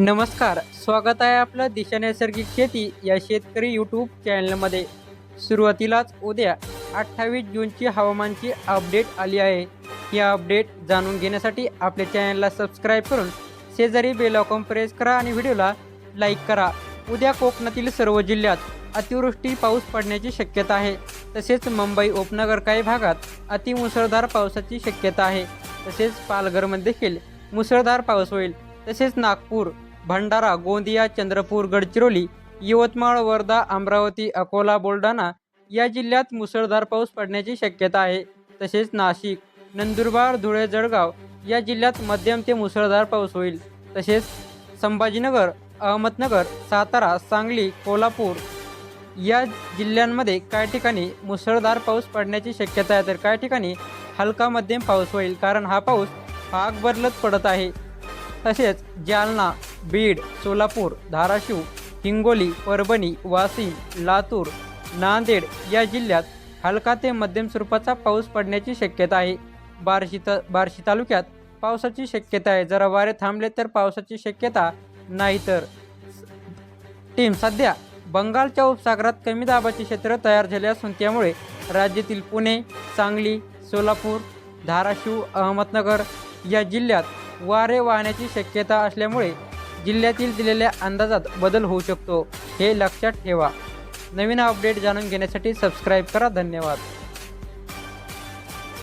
नमस्कार स्वागत आहे आपलं दिशा नैसर्गिक शेती या शेतकरी यूट्यूब चॅनलमध्ये सुरुवातीलाच उद्या अठ्ठावीस जूनची हवामानची अपडेट आली आहे. ही अपडेट जाणून घेण्यासाठी आपल्या चॅनलला सबस्क्राईब करून शेजारी बेलॉकॉम प्रेस करा आणि व्हिडिओला लाईक करा. उद्या कोकणातील सर्व जिल्ह्यात अतिवृष्टी पाऊस पडण्याची शक्यता आहे. तसेच मुंबई उपनगर काही भागात अतिमुसळधार पावसाची शक्यता आहे. तसेच पालघरमध्ये देखील मुसळधार पाऊस होईल. तसेच नागपूर भंडारा गोंदिया चंद्रपूर गडचिरोली यवतमाळ वर्धा अमरावती अकोला बुलढाणा या जिल्ह्यात मुसळधार पाऊस पडण्याची शक्यता आहे. तसेच नाशिक नंदुरबार धुळे जळगाव या जिल्ह्यात मध्यम ते मुसळधार पाऊस होईल. तसेच संभाजीनगर अहमदनगर सातारा सांगली कोल्हापूर या जिल्ह्यांमध्ये काही ठिकाणी मुसळधार पाऊस पडण्याची शक्यता आहे. तर काही ठिकाणी हलका मध्यम पाऊस होईल. कारण हा पाऊस भाग बदलत पडत आहे. तसेच जालना बीड सोलापूर धाराशिव हिंगोली परभणी वाशिम लातूर नांदेड या जिल्ह्यात हलका ते मध्यम स्वरूपाचा पाऊस पडण्याची शक्यता आहे. बार्शी त बार्शी तालुक्यात पावसाची शक्यता आहे. जरा वारे थांबले तर पावसाची शक्यता नाही तर टीम सध्या बंगालच्या उपसागरात कमी दाबाचे क्षेत्र तयार झाले असून त्यामुळे राज्यातील पुणे सांगली सोलापूर धाराशिव अहमदनगर या जिल्ह्यात वारे वाहण्याची शक्यता असल्यामुळे जिल्ह्यातील दिलेल्या अंदाजात बदल होऊ शकतो हे लक्षात ठेवा. नवीन अपडेट जाणून घेण्यासाठी सबस्क्राईब करा. धन्यवाद.